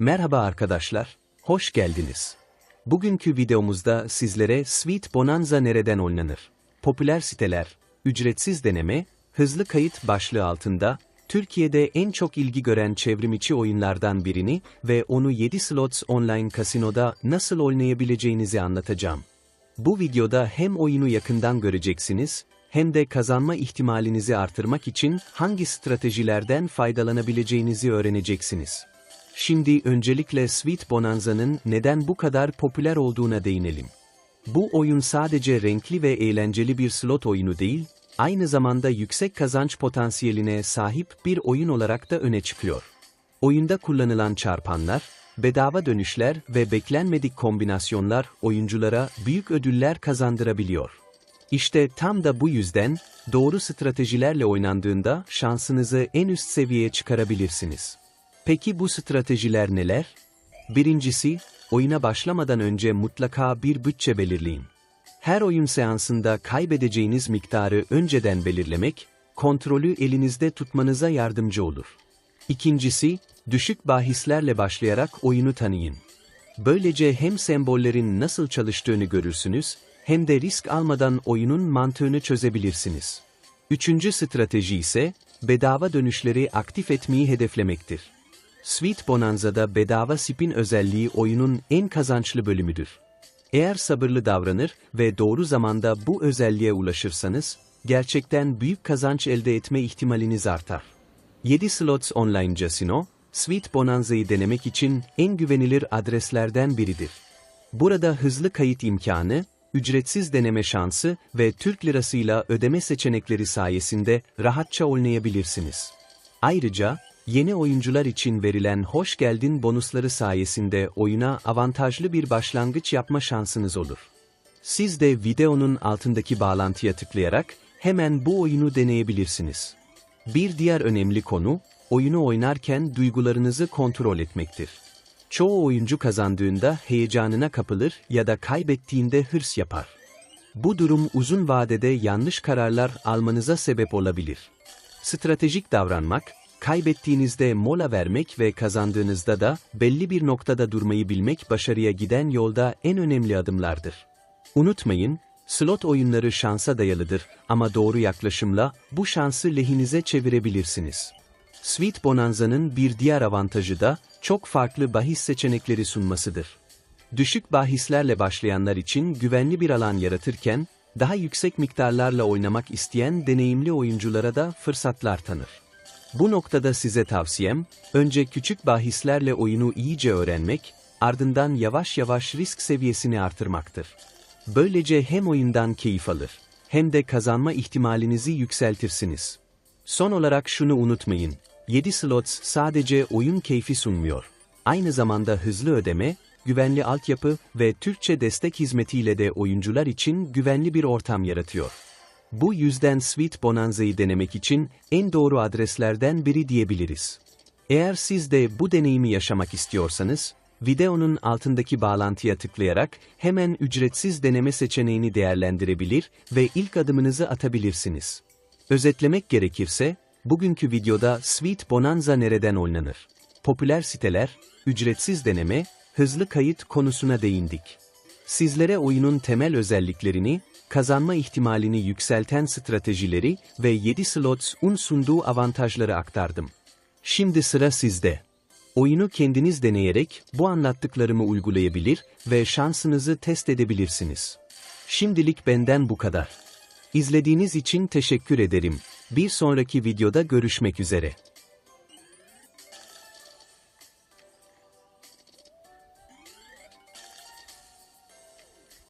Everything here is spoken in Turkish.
Merhaba arkadaşlar, hoş geldiniz. Bugünkü videomuzda sizlere Sweet Bonanza nereden oynanır? Popüler siteler, ücretsiz deneme, hızlı kayıt başlığı altında, Türkiye'de en çok ilgi gören çevrimiçi oyunlardan birini ve onu 7 slots online kasinoda nasıl oynayabileceğinizi anlatacağım. Bu videoda hem oyunu yakından göreceksiniz, hem de kazanma ihtimalinizi artırmak için hangi stratejilerden faydalanabileceğinizi öğreneceksiniz. Şimdi öncelikle Sweet Bonanza'nın neden bu kadar popüler olduğuna değinelim. Bu oyun sadece renkli ve eğlenceli bir slot oyunu değil, aynı zamanda yüksek kazanç potansiyeline sahip bir oyun olarak da öne çıkıyor. Oyunda kullanılan çarpanlar, bedava dönüşler ve beklenmedik kombinasyonlar oyunculara büyük ödüller kazandırabiliyor. İşte tam da bu yüzden doğru stratejilerle oynandığında şansınızı en üst seviyeye çıkarabilirsiniz. Peki bu stratejiler neler? Birincisi, oyuna başlamadan önce mutlaka bir bütçe belirleyin. Her oyun seansında kaybedeceğiniz miktarı önceden belirlemek, kontrolü elinizde tutmanıza yardımcı olur. İkincisi, düşük bahislerle başlayarak oyunu tanıyın. Böylece hem sembollerin nasıl çalıştığını görürsünüz, hem de risk almadan oyunun mantığını çözebilirsiniz. Üçüncü strateji ise, bedava dönüşleri aktif etmeyi hedeflemektir. Sweet Bonanza'da bedava spin özelliği oyunun en kazançlı bölümüdür. Eğer sabırlı davranır ve doğru zamanda bu özelliğe ulaşırsanız, gerçekten büyük kazanç elde etme ihtimaliniz artar. 7 Slots Online Casino, Sweet Bonanza'yı denemek için en güvenilir adreslerden biridir. Burada hızlı kayıt imkanı, ücretsiz deneme şansı ve Türk lirasıyla ödeme seçenekleri sayesinde rahatça oynayabilirsiniz. Ayrıca, yeni oyuncular için verilen hoş geldin bonusları sayesinde oyuna avantajlı bir başlangıç yapma şansınız olur. Siz de videonun altındaki bağlantıya tıklayarak hemen bu oyunu deneyebilirsiniz. Bir diğer önemli konu, oyunu oynarken duygularınızı kontrol etmektir. Çoğu oyuncu kazandığında heyecanına kapılır ya da kaybettiğinde hırs yapar. Bu durum uzun vadede yanlış kararlar almanıza sebep olabilir. Stratejik davranmak, kaybettiğinizde mola vermek ve kazandığınızda da belli bir noktada durmayı bilmek başarıya giden yolda en önemli adımlardır. Unutmayın, slot oyunları şansa dayalıdır ama doğru yaklaşımla bu şansı lehinize çevirebilirsiniz. Sweet Bonanza'nın bir diğer avantajı da çok farklı bahis seçenekleri sunmasıdır. Düşük bahislerle başlayanlar için güvenli bir alan yaratırken, daha yüksek miktarlarla oynamak isteyen deneyimli oyunculara da fırsatlar tanır. Bu noktada size tavsiyem, önce küçük bahislerle oyunu iyice öğrenmek, ardından yavaş yavaş risk seviyesini artırmaktır. Böylece hem oyundan keyif alır, hem de kazanma ihtimalinizi yükseltirsiniz. Son olarak şunu unutmayın, 7 slots sadece oyun keyfi sunmuyor. Aynı zamanda hızlı ödeme, güvenli altyapı ve Türkçe destek hizmetiyle de oyuncular için güvenli bir ortam yaratıyor. Bu yüzden Sweet Bonanza'yı denemek için en doğru adreslerden biri diyebiliriz. Eğer siz de bu deneyimi yaşamak istiyorsanız, videonun altındaki bağlantıya tıklayarak hemen ücretsiz deneme seçeneğini değerlendirebilir ve ilk adımınızı atabilirsiniz. Özetlemek gerekirse, bugünkü videoda Sweet Bonanza nereden oynanır? Popüler siteler, ücretsiz deneme, hızlı kayıt konusuna değindik. Sizlere oyunun temel özelliklerini, kazanma ihtimalini yükselten stratejileri ve 7 slots un sunduğu avantajları aktardım. Şimdi sıra sizde. Oyunu kendiniz deneyerek bu anlattıklarımı uygulayabilir ve şansınızı test edebilirsiniz. Şimdilik benden bu kadar. İzlediğiniz için teşekkür ederim. Bir sonraki videoda görüşmek üzere.